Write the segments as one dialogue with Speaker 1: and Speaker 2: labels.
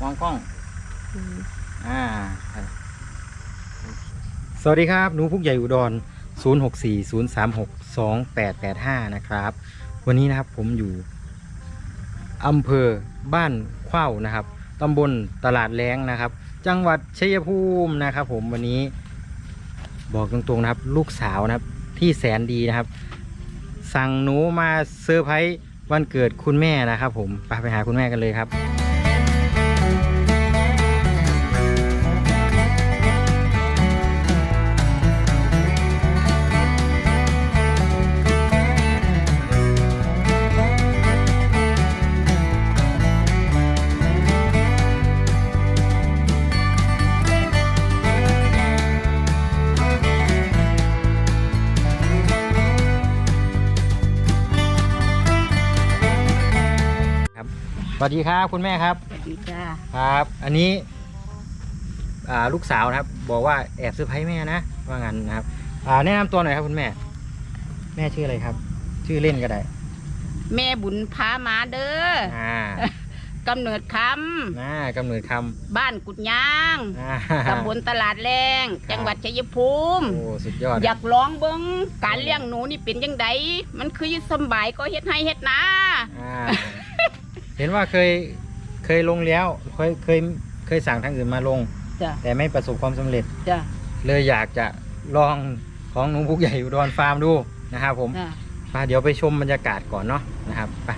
Speaker 1: มองกล้อง อ่า สวัสดีครับหนูพุกใหญ่อุดร 0640362885 นะครับ วันนี้นะครับผมอยู่อำเภอบ้านเข้าวนะครับตำบลตลาดแรงนะครับ จังหวัดชัยภูมินะครับ ผมวันนี้บอกตรงๆนะครับ ลูกสาวนะครับที่แสนดีนะครับ สั่งหนูมาเซอร์ไพรส์วันเกิดคุณแม่นะครับ ผมไปไปหาคุณแม่กันเลยครับ วัสดีครับคุณแม่ครับ
Speaker 2: สวัสดีจ้า
Speaker 1: ครับ อันนี้อ่าลูกสาวนะครับ บอกว่าแอบเซอร์ไพรส์แม่นะว่างั้นนะครับอ่าแนะนำตัวหน่อยครับคุณแม่ แม่ชื่ออะไรครับ ชื่อเล่นก็ได้
Speaker 2: แม่บุญพามาเด้อ
Speaker 1: อ่ากำ
Speaker 2: เนิดค
Speaker 1: น่ากำเนิดคำ
Speaker 2: บ้านกุดยางำ
Speaker 1: อ่า
Speaker 2: ตำบลตลาดแรง
Speaker 1: ครับ
Speaker 2: จังหวัดชัยภูมิ
Speaker 1: โอ้สุดยอด
Speaker 2: อยากลองเบิ้งการเลี้ยงหนูนี่เป็นยังไงมันคือสำบายก็เฮ็ดให้เฮ็ดนา
Speaker 1: อ่า เห็นว่าเคยเคยลงแล้วเคยเคยเคยสั่งทางอื่นมาลง
Speaker 2: จ้ะ
Speaker 1: แต่ไม่ประสบความสำเร็จ
Speaker 2: จ้ะ
Speaker 1: เลยอยากจะลองของหนูพุกใหญ่อุดรฟาร์มดูนะครับผม
Speaker 2: จ้ะ
Speaker 1: มาเดี๋ยวไปชมบรรยากาศก่อนเนาะนะครับไป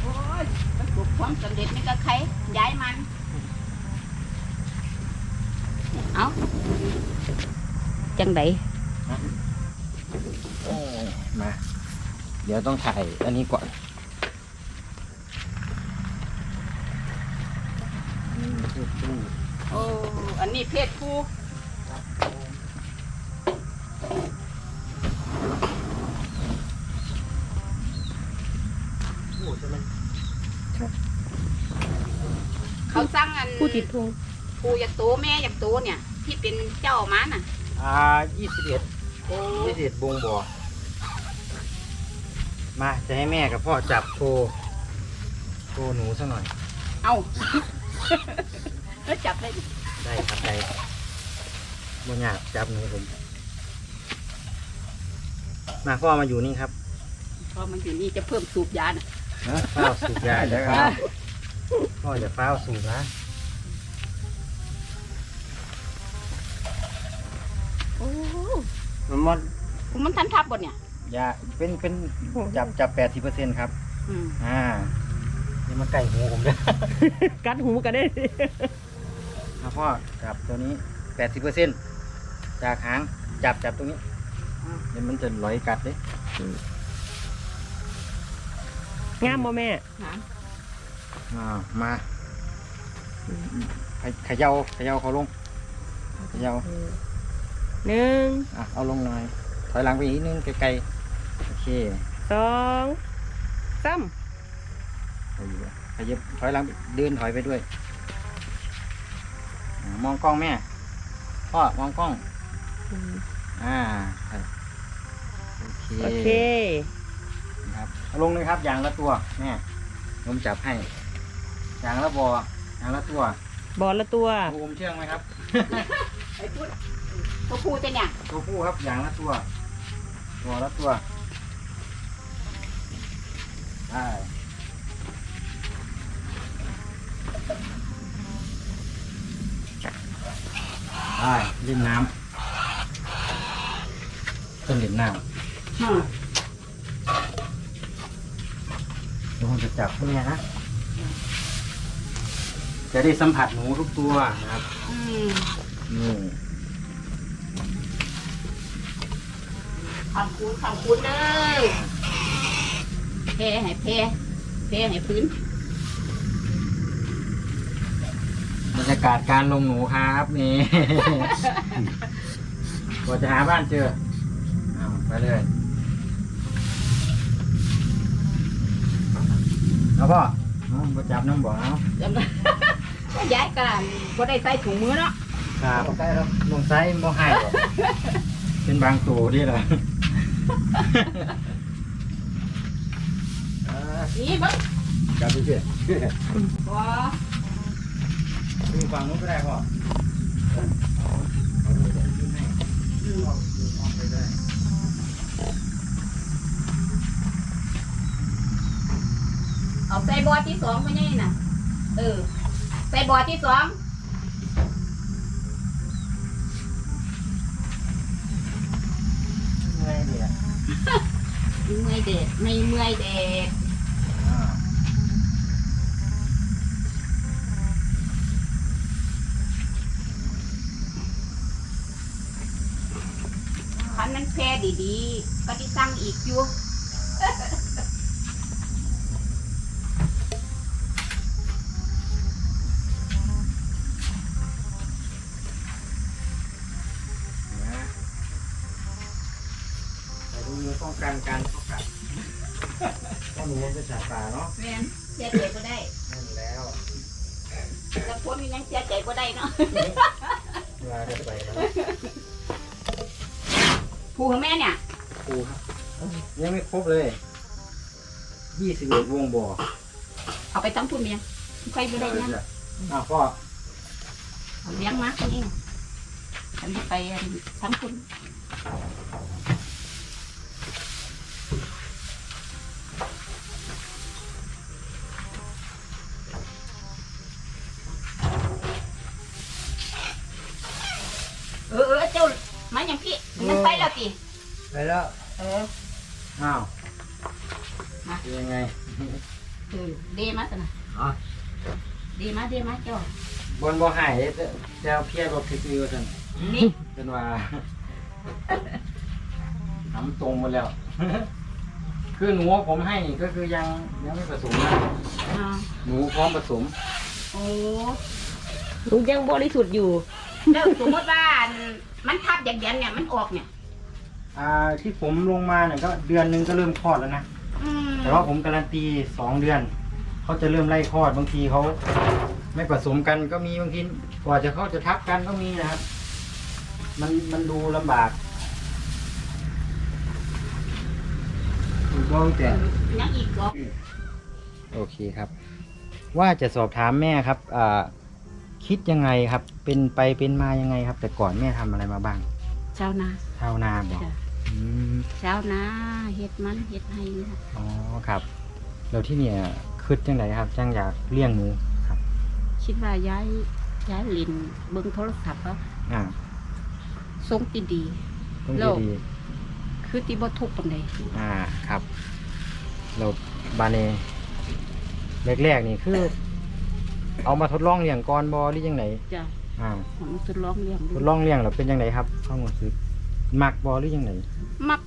Speaker 2: โอ้ยประสบความสำเร็จนี่ก็ใครย้ายมัน เอาจังได
Speaker 1: โอ้มา เดี๋ยวต้องถ่ายอันนี้ก่อนอืมคือตู้
Speaker 2: โอ้อันนี้เพศผู้
Speaker 1: โอ้ใช่ไหม
Speaker 2: เขาสร้างอัน
Speaker 3: ผู้ติดพุง
Speaker 2: ปูอยากโตแม่อยากโตเนี่ย ที่เป็นเจ้าม้าน่ะ
Speaker 1: อ่ายี่สิบเอ็ด
Speaker 2: โอ้
Speaker 1: ยี่สิบเอ็ดบงบ่อ มาจะให้แม่กับพ่อจับโชว์โชว์หนูสักหน่อย
Speaker 2: เอาแล้วจับได้ดิ
Speaker 1: ได้ครับได้บ่ยากจับหนูผม มาพ่อมาอยู่นี่ครับ
Speaker 2: พอมันอยู่นี่จะเพิ่มสูบยาน่ะ
Speaker 1: นะเฝ้าสูบยาแล้วครับพ่ออย่าเฝ้าสูบนะ
Speaker 2: โอ้
Speaker 1: มันมด
Speaker 2: ผมมันทันทับบดเนี่ย
Speaker 1: ยาเป็นเป็นจับจับแปดสิบเปอร์เซ็นต์ครับ
Speaker 2: อืม
Speaker 1: อ่านี่มาใกล้หูผมเลย
Speaker 3: กัดหูกันได้
Speaker 1: ครับพ่อจับตัวนี้แปดสิบเปอร์เซ็นต์จากหางจับจับตรงนี้เดี๋ยวมันจะลอยกัดเลย
Speaker 3: งามบ่แม่
Speaker 2: หา
Speaker 1: อ่ามาเขเขย่าเขย่าเขาลงเขย่า
Speaker 3: หนึ่ง
Speaker 1: อะเอาลงหน่อยถอยหลังไปอีกนิดนึงไกลๆ โอเค
Speaker 3: สองสาม
Speaker 1: เอาอยู่ขยับถอยหลังเดินถอยไปด้วยอ่ามองกล้องแม่พ่อมองกล้องอ่าโอเค
Speaker 3: โอเค
Speaker 1: ครับเอาลงเลยครับอย่างละตัวแม่ผมจับให้อย่างละบออย่างละตัว
Speaker 3: บอลละตัว
Speaker 1: ภูมิเชื่องไหมครับ
Speaker 2: ไอ้พูดตัวผู้จะเนี่ย
Speaker 1: ตัวผู้ครับอย่างละตัว ตัวละตัว ได้ได้เล่นน้ำต้นเล่นน้ำ
Speaker 2: อืม
Speaker 1: เดี๋ยวผมจะจับพวกเนี้ยนะ จะได้สัมผัสหนูทุกตัวนะครับ
Speaker 2: อืม
Speaker 1: นี่
Speaker 2: ขำคูณขำคูณเลย เพให้เพเพให้พื้น
Speaker 1: บรรยากาศการลงหนูครับนี่ กว่าจะหาบ้านเจอเอาไปเลยเอาพ่อน้องประจับน้องบอกเอา
Speaker 2: แล้วก็ย้ายกันก็ได้ใส่ถุงมือเนาะ
Speaker 1: ครับใช่ครับลงไซส์โมให้หรอกเป็นบางตัวที่เหรอ
Speaker 2: นี่เบิ้ง
Speaker 1: จับไปเพื่อน
Speaker 2: บ่
Speaker 1: ดูฝั่งนู้นก็ได้พ่อเอาเลยเดี๋ยวยื่นให้
Speaker 2: อืม
Speaker 1: พ่อดูอ้อมไปได้
Speaker 2: เอาใส่บอที่สองไปยังน่ะ เออ ใส่บอที่สอง
Speaker 1: ไงเนี่ย
Speaker 2: เมื่อยเด็ดไม่เมื่อยเด็ด ดีๆก็ที่สั่งอีกอยู่
Speaker 1: นะแต่ดูมือป้องกันการเข้ากัดก็หนูมันเป็นสัตว์ป่าเนาะ
Speaker 2: แม่นเสียใจก็ได้
Speaker 1: นั่นแล้ว
Speaker 2: แต่คนมีนังเสียใจก็ได้เนาะ
Speaker 1: บเลยยี่สิบเอ็ดวงบ่อ
Speaker 2: เอาไปทั้งพุ่นเมียงใครไม่ได้นะ
Speaker 1: อ้าวพ่อ
Speaker 2: เอาเลี้ยงมาคนเองฉันจะไปอันทั้งพุ่น เดมาเดมาเจ้า
Speaker 1: บนบ่หายจะจะเพี้ยรถคือๆกัน
Speaker 2: นี่
Speaker 1: เป็นว่าทำตรงหมาแล้ว คือหนูผมให้นี่ก็คือยังยังไม่ผสมนะ
Speaker 2: อ่า
Speaker 1: หนูพร้อมผสม
Speaker 2: โอ้
Speaker 3: ลูกยังบริสุทธิ์อยู่
Speaker 2: เดี๋ยวสมมติว่าอันมันทับอย่างเดียนเนี่ยมันออกเนี่ย
Speaker 1: อ่าที่ผมลงมาเนี่ยก็เดือนหนึงก็เริ่มคลอดแล้วนะ
Speaker 2: อืม
Speaker 1: แต่ว่าผมการันตีสองเดือน เขาจะเริ่มไล่คลอดบางทีเขา ไม่ผสมกันก็มีบางทีกว่าจะเขาจะทับกันก็มีนะครับ มันมันดูลำบากถูกต้องแต่
Speaker 2: ยังอีกเหรอ
Speaker 1: โอเคครับ ว่าจะสอบถามแม่ครับอ่าคิดยังไงครับ เป็นไปเป็นมายังไงครับ แต่ก่อนแม่ทำอะไรมาบ้าง
Speaker 2: ชาวนา
Speaker 1: ชาวนาบอก
Speaker 2: จ้ะ
Speaker 1: อืม
Speaker 2: ชาวนาเฮ็ดมันเฮ็ดให้นี่ค่ะ
Speaker 1: อ๋อครับ แล้วที่เนี่ยคิดยังไงครับจังอยากเลี้ยงหมู ครับ
Speaker 2: คิดว่าย้ายย้ายลินเบิ่งโทรศัพท์ว่า
Speaker 1: อ่า
Speaker 2: ทรงติดี
Speaker 1: ต้อง
Speaker 2: โล
Speaker 1: ดี
Speaker 2: ก
Speaker 1: ดี
Speaker 2: คือติบ่ทุกปานใด
Speaker 1: อ่าครับเราบาเนแรกๆนี่คือ เอามาทดลองเลี้ยงก่อนบอหรือยังไง
Speaker 2: จ้ะ
Speaker 1: อ่า
Speaker 2: ผมทดลองเลี้ยง
Speaker 1: ท
Speaker 2: ดู
Speaker 1: ดลองเลี้ยงแล้วเป็นยังไงครับข้าวหมดซื้อมักบอหรือยังไง
Speaker 2: มัก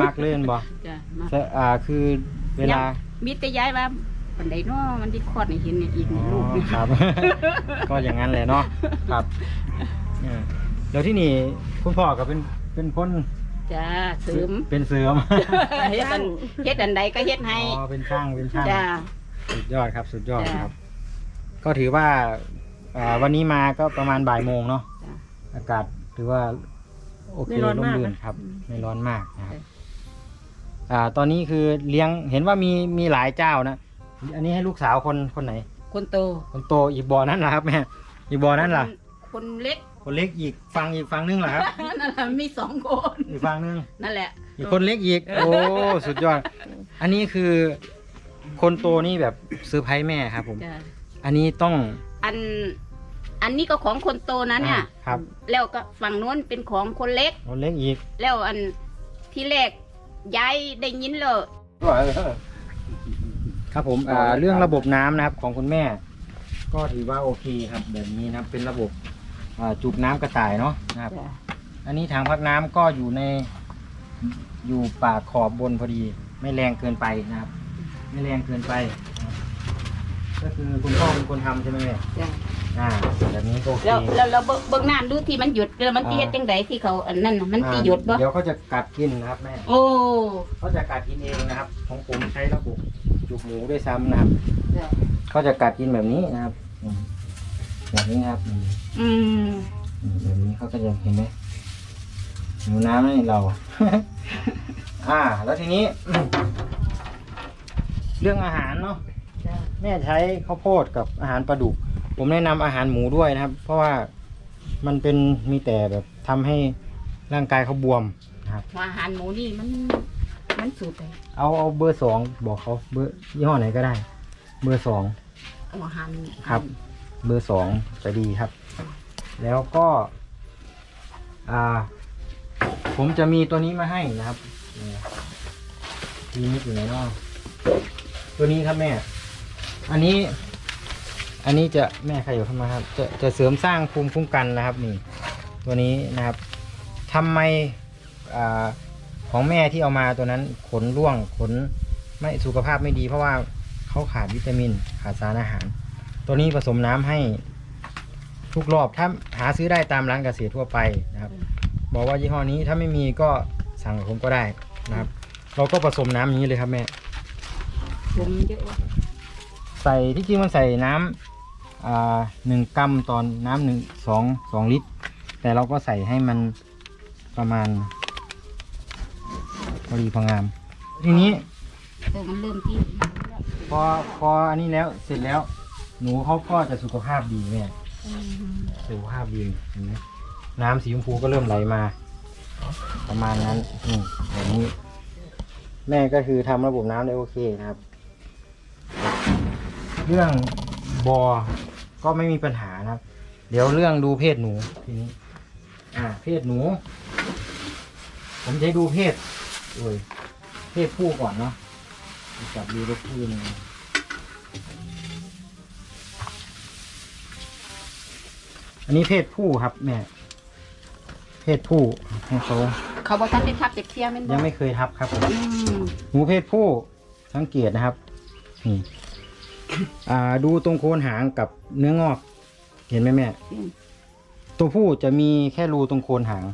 Speaker 1: มักเล่นบอ
Speaker 2: จ้ะมัก
Speaker 1: แต่อ่าคือเวลา
Speaker 2: มีแต่ย้ายว่า ปานใดเนาะมันที่คลอดให้เห็นเนี่ยอีก
Speaker 1: อ๋
Speaker 2: ใน
Speaker 1: อ
Speaker 2: ลูกเนี่ย
Speaker 1: ครับ ก็อย่างนั้นแหละเนาะครับอ่าแล้วที่นี่คุณพ่อก็เป็นเป็นคน
Speaker 2: จ้าเสริม
Speaker 1: เป็นเสริม
Speaker 2: เฮ็ดอันเฮ็ดอันใดก็เฮ็ดให้
Speaker 1: อ๋อเป็นช่างเป็นช่าง
Speaker 2: จ้า
Speaker 1: สุดยอดครับ สุดยอด
Speaker 2: จ้ะ
Speaker 1: ครับ ก็ถือว่าอ่าวันนี้มาก็ประมาณบ่ายโมงเนาะ
Speaker 2: จ้ะ
Speaker 1: อากาศถือว่าโอเค
Speaker 3: ไม่ร้อน
Speaker 1: ร่ม
Speaker 3: มาก
Speaker 1: รื่น
Speaker 3: นะ ครับ
Speaker 1: ไม่ร้อนมากนะครับ
Speaker 2: ใช่
Speaker 1: อ่า ตอนนี้คือเลี้ยงเห็นว่ามีมีหลายเจ้านะ อันนี้ให้ลูกสาวคนคนไหน
Speaker 2: คนโต
Speaker 1: คนโตอีกบ่อนั้นล่ะครับแม่อีกบ่อนั้นล่ะ
Speaker 2: คนเล็ก
Speaker 1: คนเล็กอีกฟังอีกฟังนึงล่ะครับ
Speaker 2: นั่นแหละมีสองคน
Speaker 1: อีกฟังนึง
Speaker 2: นั่นแหละ
Speaker 1: อีกคนเล็กอีก โอ้สุดยอด อันนี้คือ คนโตนี่แบบเซอร์ไพรส์แม่ครับผม
Speaker 2: จ้ะ
Speaker 1: อันนี้ต้อง
Speaker 2: อันอันนี้ก็ของคนโตนะเนี่ย
Speaker 1: อ่าครับ
Speaker 2: แล้วก็ฝั่งโน้นเป็นของคนเล็ก
Speaker 1: คนเล็กอีก
Speaker 2: แล้วอันที่แรกยายได้ยินเลย
Speaker 1: ครับผมอ่าเรื่องระบบน้ำนะครับของคุณแม่ ก็ถือว่าโอเคครับ แบบนี้นะครับเป็นระบบอ่าจุบน้ำกระต่ายเนาะนะครับ
Speaker 2: จ้ะ
Speaker 1: อันนี้ถังพักน้ำก็อยู่ในอยู่ปากขอบบนพอดี ไม่แรงเกินไปนะครับ ไม่แรงเกินไปนะครับก็คือคุณพ่อเป็นคนทำใช่ไหมแม่
Speaker 2: จ้ะ
Speaker 1: อ่าแบบนี้ก็โอเค
Speaker 2: แล้วแล้วเราเบิ่งเบิ่งน้ำดูที่มันหยุดแล้วมันตีเฮ็ดจังไดที่เขาอันนั้นน่ะมันตีหยุดบ่
Speaker 1: อ่าเดี๋ยวเขาจะกัดกินนะครับแม่
Speaker 2: โอ้
Speaker 1: เขาจะกัดกินเองนะครับ ของผมใช้ระบบ จุกหมูด้วยซ้ำนะครับ
Speaker 2: จ้ะ
Speaker 1: เขาจะกัดกินแบบนี้นะครับอืมแบบนี้นะครับอืม
Speaker 2: อืม
Speaker 1: อืม แบบนี้เขาก็จะเห็นไหมหนูน้ำนี่เรา อ่า แล้วทีนี้ เรื่องอาหารเนาะม่ใช้ข้าวโพดกับอาหารปลาดุก ผมแนะนำอาหารหมูด้วยนะครับ เพราะว่ามันเป็นมีแต่แบบทำให้ร่างกายเขาบวมนะครับ
Speaker 2: หัวอาหารหมูนี่มันมัน สูตรไป
Speaker 1: เอาเอาเบอร์สองบอกเขาเบอร์ยี่ห้อไหนก็ได้ เบอร์สอง
Speaker 2: หัวอาหาร
Speaker 1: ครับ เบอร์สองจะดีครับ แล้วก็ อ่า ผมจะมีตัวนี้มาให้นะครับนี่ทีนี้อยู่ไหนเนาะตัวนี้ครับแม่ อันนี้ อันนี้จะแม่ใครอยู่เข้ามาครับ จะจะเสริมสร้างภูมิคุ้มกันนะครับ นี่ ตัวนี้นะครับทำไมอ่า ของแม่ที่เอามาตัวนั้นขนร่วงขนไม่สุขภาพไม่ดี เพราะว่าเขาขาดวิตามิน ขาดสารอาหาร ตัวนี้ผสมน้ำให้ทุกรอบถ้าหาซื้อได้ตามร้านเกษตรทั่วไปนะครับ บอกว่ายี่ห้อนี้ถ้าไม่มีก็สั่งกับผมก็ได้นะครับ เราก็ผสมน้ำอย่างนี้เลยครับแม่
Speaker 2: ผมเยอะ
Speaker 1: ใส่ที่จริงมันใส่น้ำอ่าหนึ่งกรัมตอนน้ำหนึ่งสองสองลิตร แต่เราก็ใส่ให้มันประมาณ พอดีพองาม ทีนี้
Speaker 2: เออมันเริ่มที่
Speaker 1: พอพออันนี้แล้วเสร็จแล้ว หนูเขาก็จะสุขภาพดีแม่
Speaker 2: อืม
Speaker 1: สุขภาพดีเห็นไหมน้ำสีชมพูก็เริ่มไหลมา ประมาณนั้นนี่แบบนี้ แม่ก็คือทำระบบน้ำได้โอเคนะครับ เรื่องบอก็ไม่มีปัญหานะครับ เดี๋ยวเรื่องดูเพศหนูทีนี้ อ่า เพศหนู ผมจะให้ดูเพศ โอ้ยเพศผู้ก่อนเนาะจับดูตัวผู้ยังไงอันนี้เพศผู้ครับแม่เพศผู้ให้เขา
Speaker 2: เขาบอกท่านเป็นทับเจ็บเทียมมันบ
Speaker 1: ยั
Speaker 2: องก
Speaker 1: ไม่เคยทับครับผม
Speaker 2: อืม
Speaker 1: หมูเพศผู้สังเกตนะครับนี่อ่าดูตรงโคนหางกับเนื้องอก เห็นไหมแม่
Speaker 2: อืม
Speaker 1: ตัวผู้จะมีแค่รูตรงโคนหาง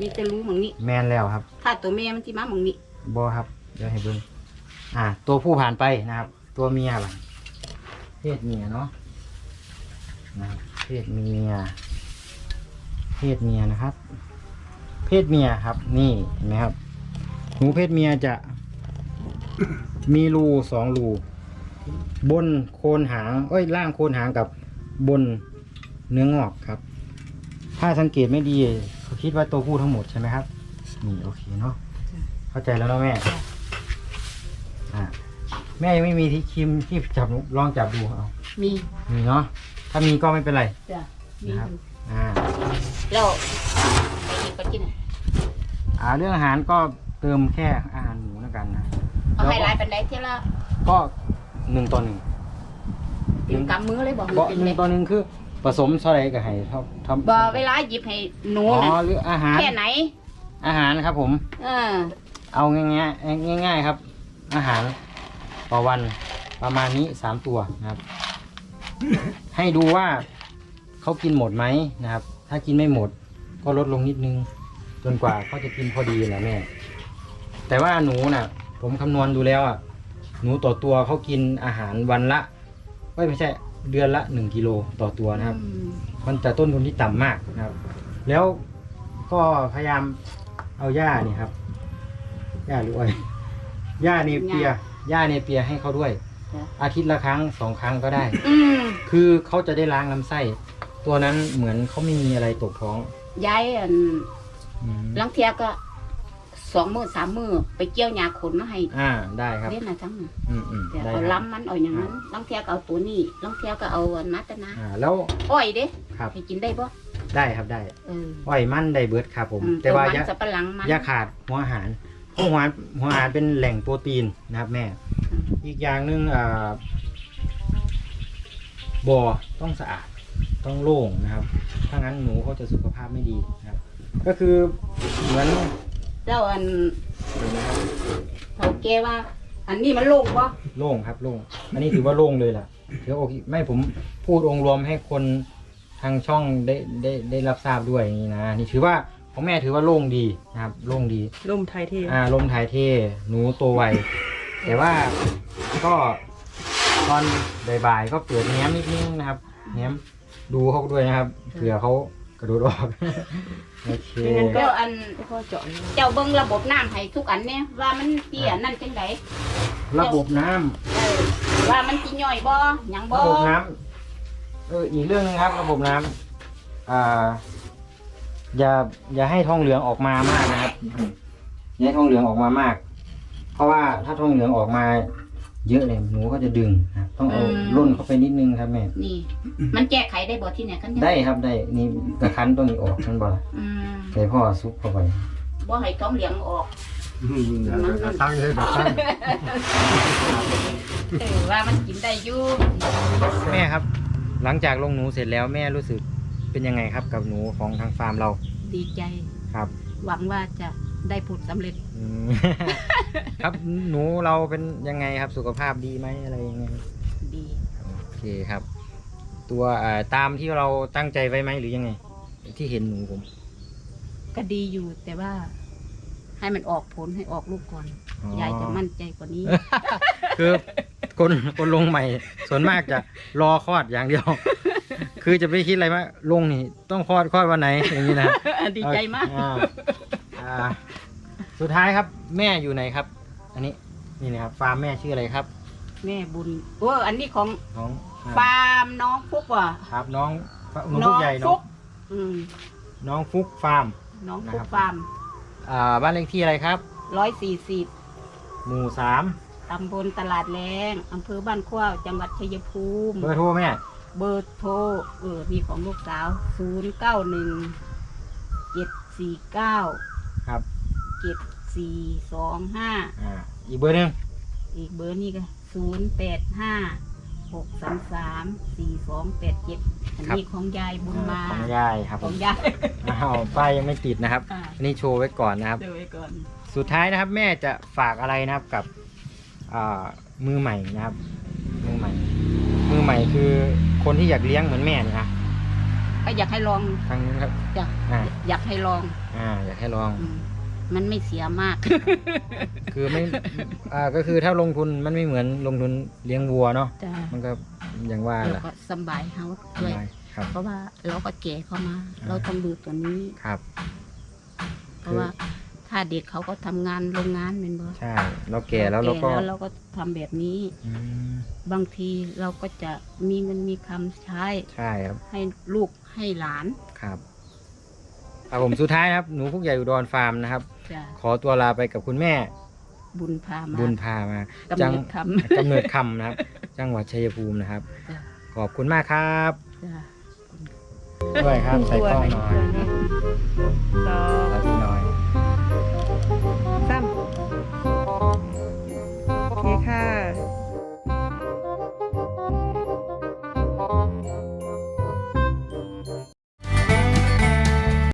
Speaker 2: มีแต่รู้หมองนี้
Speaker 1: แมนแล้วครับ
Speaker 2: ถ้าตัวแม่มันที่มาหมองนี้
Speaker 1: บอครับ เดี๋ยวให้เบิ้งอ่า ตัวผู้ผ่านไปนะครับ ตัวเมียล่ะเพศเมียเนาะนะครับเพศเมีย เพศเมียนะครับ เพศเมียครับ นี่เห็นไหมครับหนูเพศเมียจะ มีรูสองรูบนโคนหางเอ้ยล่างโคนหางกับบนเนื้องอกครับ ถ้าสังเกตไม่ดีเขา คิดว่าตัวผู้ทั้งหมดใช่ไหมครับ นี่โอเคเนาะ เข้าใจแล้วเนาะแม่ อ่า แม่ยังไม่มีที่คิมที่จับลองจับดูเอา
Speaker 2: มี
Speaker 1: มีเนาะ ถ้ามีก็ไม่เป็นไร
Speaker 2: จ้ะมี
Speaker 1: นะครับ
Speaker 2: อยู่
Speaker 1: อ่า
Speaker 2: แล้วไปอีกไปกิน
Speaker 1: อ่าเรื่องอาหารก็เติมแค่อาหารหมูแล้วกันนะ
Speaker 2: เอาให้หลายเป็นไดเท่าละ
Speaker 1: ก็หนึ่งต่อหนึ่ง
Speaker 2: เต็มกำมือเลยบอก
Speaker 1: ก็
Speaker 2: เป็น
Speaker 1: ห
Speaker 2: เล
Speaker 1: นึ่
Speaker 2: ย
Speaker 1: งต่อหนึ่งคือ ผสมเท่าไหรกับไห้ทำทำ
Speaker 2: บ่เวลาหยิบให้หนู
Speaker 1: อ๋อ
Speaker 2: นะ
Speaker 1: หรืออาหาร
Speaker 2: แค่ไหน
Speaker 1: อาหารนะครับผม
Speaker 2: เออ
Speaker 1: เอาง่ายๆง่าย ๆ ครับ อาหารต่อวันประมาณนี้สามตัวนะครับ ให้ดูว่าเขากินหมดไหมนะครับ ถ้ากินไม่หมด ก็ลดลงนิดนึง จนกว่าเขาจะกินพอดีแหละแม่แต่ว่าหนูน่ะ ผมคำนวณดูแล้วอะหนูต่อตัวเขากินอาหารวันละเอ้ยไม่ใช่ เดือนละหนึ่งกิโลต่อตัวนะครับ
Speaker 2: อืม
Speaker 1: มันจะต้นทุนที่ต่ำมากนะครับ แล้วก็พยายามเอาหญ้านี่ครับหญ้าหรืออ้อยหญ้าเนเปียหญ้าเนเปียให้เขาด้วย อาทิตย์ละครั้งสองครั้งก็ได้
Speaker 2: อืม
Speaker 1: คือเขาจะได้ล้างลำไส้ ตัวนั้นเหมือนเขาไม่มีอะไรตกท้อง
Speaker 2: ยายอัน
Speaker 1: อืม
Speaker 2: ลังเทียก็ สองมือสามมือไปเกี่ยวหญ้าขนมาให้
Speaker 1: อ่าได้ครับ
Speaker 2: เล่นนะจังน่ะ
Speaker 1: อืมอืม
Speaker 2: เดี๋ยว
Speaker 1: ได้
Speaker 2: เอา
Speaker 1: ครับ
Speaker 2: ล้ำมันเอาอย่างนั้นลังเทียก็เอาตัวนี้ลังเทียก็เอาอันนัตนะ
Speaker 1: อ่าแล้ว
Speaker 2: อ้อยเด้
Speaker 1: ครับ
Speaker 2: ให้กินได้บ่
Speaker 1: ได้ครับได้
Speaker 2: เออ
Speaker 1: อ้อยมั่นได้เบิร์ดครับผม
Speaker 2: อืม
Speaker 1: แต่ว่า
Speaker 2: มัน
Speaker 1: อยา
Speaker 2: จะปะหลังมัน
Speaker 1: อย่าขาดหัวอาหารเพราะหัวอาหารหัวอาหารเป็นแหล่งโปรตีนนะครับแม่อีกอย่างหนึ่งอ่าบ่อต้องสะอาดต้องโล่งนะครับ ถ้างั้นหนูเขาจะสุขภาพไม่ดีนะครับ ก็คือเหมือน
Speaker 2: เจ้าอันเขาแกว่า อันนี้มันโล่งบ่
Speaker 1: โล่งครับโล่ง อันนี้ถือว่าโล่งเลยล่ะเดี๋ยวโอเคไม่ผมพูดองค์รวมให้คนทางช่องได้ได้ได้รับทราบด้วยอย่างนี้นะนี่ถือว่าของแม่ถือว่าโล่งดีนะครับโล่งดี
Speaker 3: ลมไทยเท
Speaker 1: อ่าลมถ่ายเทหนูโตวไว แต่ว่าก็ตอนบ่ายๆก็เปิดแง้มนิดนึงนะครับแง้มดูเขาด้วยนะครับเผื่อเขา กระโดดออก โอเค
Speaker 3: ไม่งั้น
Speaker 2: เจ้าอัน
Speaker 3: ไม่พอเจาะเลย
Speaker 2: เจ้าเบิ่งระบบน้ำให้ทุกอันเนี่ยว่ามันเตี้ยนั่นจังได
Speaker 1: ระบบน้ำ
Speaker 2: เออว่ามันสิย่อยบ่หยังบ่
Speaker 1: ระบบน้ำเอออีกเรื่องหนึงครับระบบน้ำอ่า อย่า อย่าให้ทองเหลืองออกมามากนะครับอย่าให้ทองเหลืองออกมามาก เพราะว่าถ้าทองเหลืองออกมา เยอะเลยหนูก็จะดึงนะครับต้องเอาล่นเข้าไปนิดนึงครับแม่
Speaker 2: นี่ มันแก้ไขได้บ่ที่เนี่ยกันเนี่ย
Speaker 1: ได้ครับได้นี่กระคันตัวนี้ออกนั่นบ่ล่ะ
Speaker 2: อืม
Speaker 1: ใส่พ่อซุปเข้าไป
Speaker 2: บ่ให้ท้องเหลืองออก
Speaker 4: กระทั่งเลยกระทั่ง
Speaker 2: เออว่ามันกินได้อยู่
Speaker 1: แม่ครับ หลังจากลงหนูเสร็จแล้วแม่รู้สึกเป็นยังไงครับกับหนูของทางฟาร์มเรา
Speaker 2: ดีใจ
Speaker 1: ครับ
Speaker 2: หวังว่าจะ ได้ผลสำเร็จ
Speaker 1: อืม ครับหนูเราเป็นยังไงครับสุขภาพดีไหมอะไรยังไง
Speaker 2: ดี
Speaker 1: โอเคครับ ตัวอ่าตามที่เราตั้งใจไว้ไหมหรือยังไง ที่เห็นหนูผม
Speaker 2: ก็ดีอยู่แต่ว่า ให้มันออกผลให้ออกลูกก่อน
Speaker 1: อ๋อ ยา
Speaker 2: ยจะมั่นใจกว่านี้
Speaker 1: คือคนคนลงใหม่ ส่วนมากจะรอคลอดอย่างเดียว คือจะไม่คิดอะไรว่าลงนี่ต้องคลอดคลอดวันไหนอย่างนี้นะ
Speaker 2: ดีใจมาก
Speaker 1: อ่อ่า สุดท้ายครับ แม่อยู่ไหนครับ อันนี้นี่นะครับฟาร์มแม่ชื่ออะไรครับ
Speaker 2: แม่บุญโอ้อันนี้ของ
Speaker 1: น้องอ่า
Speaker 2: ฟาร์มน้องฟุกว่ะ
Speaker 1: ครับน้องน้องฟุกใหญ่
Speaker 2: ฟุ
Speaker 1: เนาะ
Speaker 2: กอืม
Speaker 1: น้องฟุกฟาร์ม
Speaker 2: น้องฟุ
Speaker 1: นะครั
Speaker 2: ก
Speaker 1: บ
Speaker 2: ฟาร์ม
Speaker 1: อ่าบ้านเลขที่อะไรครับ
Speaker 2: ร้อยสี่สิบ
Speaker 1: หมู่สาม
Speaker 2: ตำบลตลาดแรงอำเภอบ้านขว้าวจังหวัดชัยภูมิ
Speaker 1: เบอร์โทรแม่
Speaker 2: เบอร์โทรเออมีของลูกสาวศูนย์เก้าหนึ่งเจ็ดสี่เก้า
Speaker 1: ครับ
Speaker 2: เจ็ด สี่สองห้า
Speaker 1: อ่าอีกเบอร์หนึ่ง
Speaker 2: อีกเบอร์นี่ก็ศูนย์แปดห้าหกสามสามสี่สองแปดเจ็ดอันนี้ของยายบุญมา
Speaker 1: ของยายครับ
Speaker 2: ข
Speaker 1: ผ
Speaker 2: อง
Speaker 1: ม
Speaker 2: ยาย
Speaker 1: อ้าวป้ายยังไม่ติดนะครับ
Speaker 2: อ่า
Speaker 1: อันนี้โชว์ไว้ก่อนนะครับ
Speaker 2: เดี๋ยวไว้ก่อน
Speaker 1: สุดท้ายนะครับ แม่จะฝากอะไรนะครับกับอ่ามือใหม่นะครับ มือใหม่ มือใหม่คือคนที่อยากเลี้ยงเหมือนแม่เนยนะ
Speaker 2: ก็อยากให้ลอง
Speaker 1: ทางนู้นครับ
Speaker 2: อยาก
Speaker 1: อ่า
Speaker 2: อยากให้ลอง
Speaker 1: อ่า อยากให้ลอง
Speaker 2: อืม มันไม่เสียมาก
Speaker 1: คือไม่ อ่า ก็คือถ้าลงทุนมันไม่เหมือนลงทุนเลี้ยงวัวเนาะ
Speaker 2: จ้ะ
Speaker 1: มันก็อย่างว่า
Speaker 2: แล้ว
Speaker 1: แหละ
Speaker 2: ก็สำบายเฮาด้วย
Speaker 1: ครับ
Speaker 2: เพราะว่าเราก็แก่เข้ามา
Speaker 1: อ่า
Speaker 2: เราต้องดูตัวนี้
Speaker 1: ครับ
Speaker 2: เพราะว่าถ้าเด็กเขาก็ทำงานโรงงานเป็นบ่
Speaker 1: ใช่ เราแก่แล้วเราก็
Speaker 2: แแล้วเราก็ทำแบบนี้
Speaker 1: อืม
Speaker 2: บางทีเราก็จะมีเงินมีคำใช้
Speaker 1: ใช่ครับ
Speaker 2: ให้ลูกให้หลาน
Speaker 1: ครับครับผมสุดท้ายนะครับ หนูพุกใหญ่อุดรฟาร์มนะครับ
Speaker 2: จะ
Speaker 1: ขอตัวลาไปกับคุณแม่
Speaker 2: บุญพามา
Speaker 1: บุญพามา
Speaker 2: กำเนิดคำ
Speaker 1: กำเนิดคำนะครับ จังหวัดชัยภูมินะครับ
Speaker 2: จ้ะ
Speaker 1: ขอบคุณมากครับ
Speaker 2: จ้ะ
Speaker 1: ด้วยครับใส่กล้องหน่อย
Speaker 3: สอง
Speaker 1: แล้วพี่น้อย
Speaker 3: สามโอเคค่ะ